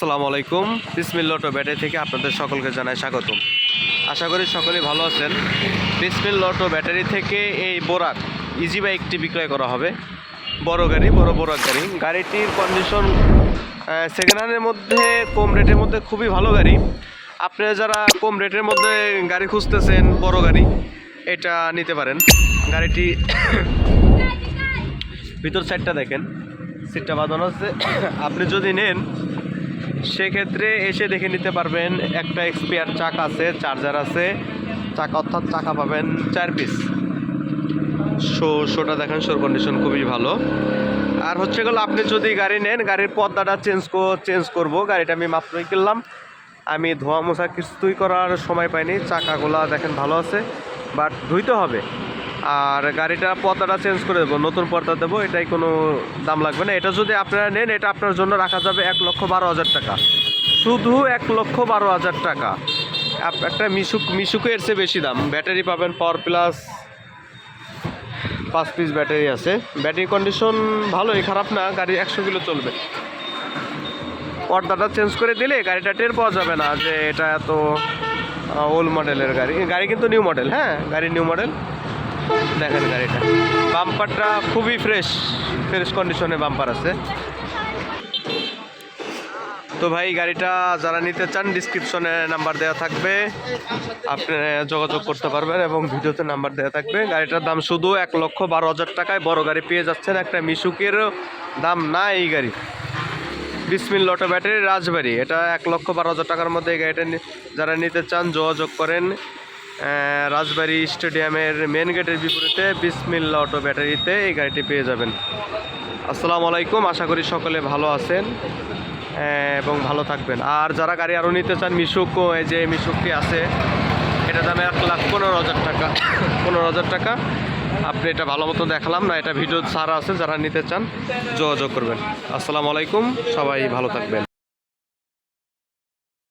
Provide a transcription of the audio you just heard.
আসসালামু আলাইকুম। বিসমিল্লা auto battery থেকে আপনাদের সকলকে জানাই স্বাগতম। আশা করি সকলেই ভালো আছেন। বিসমিল্লা অটো ব্যাটারি থেকে এই বোরাক ইজি বাইকটি বিক্রয় করা হবে। বড় গাড়ি, বড় বোরাক গাড়ি। গাড়িটির কন্ডিশন সেকেন্ড হ্যান্ডের মধ্যে, কম রেটের মধ্যে খুবই ভালো গাড়ি। আপনারা যারা কম রেটের মধ্যে গাড়ি খুঁজতেছেন, বড় গাড়ি, এটা নিতে পারেন। গাড়িটি ভিতর সাইডটা দেখেন। সিটটা বাঁধানো আছে। আপনি যদি নেন সেক্ষেত্রে এসে দেখে নিতে পারবেন একটা এক্সপিয়ার চাকা আছে চার্জার আছে। চাকা অর্থাৎ চাকা পাবেন চার পিস শো শোটা দেখেন শোর কন্ডিশন খুবই ভালো। আর হচ্ছে গেলো, আপনি যদি গাড়ি নেন, গাড়ির পর্দাটা চেঞ্জ চেঞ্জ করব। গাড়িটা আমি মাত্রই কিনলাম। আমি ধোয়া মোছা কিছুই করার সময় পাইনি। চাকাগুলা দেখেন ভালো আছে বাট ধুইতে হবে। আর গাড়িটা পর্দাটা চেঞ্জ করে দেবো, নতুন পর্দা দেবো, এটাই কোনো দাম লাগবে না। এটা যদি আপনারা নেন, এটা আপনার জন্য রাখা যাবে এক লক্ষ বারো হাজার টাকা। শুধু এক লক্ষ বারো হাজার টাকা। একটা মিশুক, মিশুকের চেয়ে বেশি দাম। ব্যাটারি পাবেন পাওয়ার প্লাস পাঁচ পিস ব্যাটারি আছে। ব্যাটারি কন্ডিশন ভালোই, খারাপ না, গাড়ি একশো কিলো চলবে। পর্দাটা চেঞ্জ করে দিলে গাড়িটা টের পাওয়া যাবে না যে এটা এত ওল্ড মডেলের গাড়ি। গাড়ি কিন্তু নিউ মডেল হ্যাঁ গাড়ি নিউ মডেল দেখেন গাড়িটা। বাম্পারটা খুবই ফ্রেশ ফ্রেশ কন্ডিশনে বাম্পার আছে। তো ভাই, গাড়িটা যারা নিতে চান ডিসক্রিপশনে নাম্বার দেওয়া থাকবে। আপনি যোগাযোগ করতে পারবেন এবং ভিডিওতে নাম্বার দেওয়া থাকবে। গাড়িটার দাম শুধু এক লক্ষ বারো হাজার টাকায় বড় গাড়ি পেয়ে যাচ্ছেন একটা মিশুকেরও দাম না এই গাড়ি। বিসমিল লটো ব্যাটারি, রাজবাড়ি। এটা এক লক্ষ বারো হাজার টাকার মধ্যে এই গাড়িটা যারা নিতে চান, যোগাযোগ করেন। রাজবাড়ি স্টেডিয়ামের মেন গেটের বিপরীতে বিসমিল্লা অটো ব্যাটারিতে এই গাড়িটি পেয়ে যাবেন। আসসালামু আলাইকুম, আশা করি সকলে ভালো আছেন এবং ভালো থাকবেন। আর যারা গাড়ি আরও নিতে চান, মিশুক যে মিশুকটি আছে, এটা দামে এক লাখ পনেরো হাজার টাকা, পনেরো হাজার টাকা। আপনি এটা ভালো মতো দেখালাম না, এটা ভিডিও ছাড়া আছে, যারা নিতে চান, যোগাযোগ করবেন। আসসালামু আলাইকুম, সবাই ভালো থাকবেন।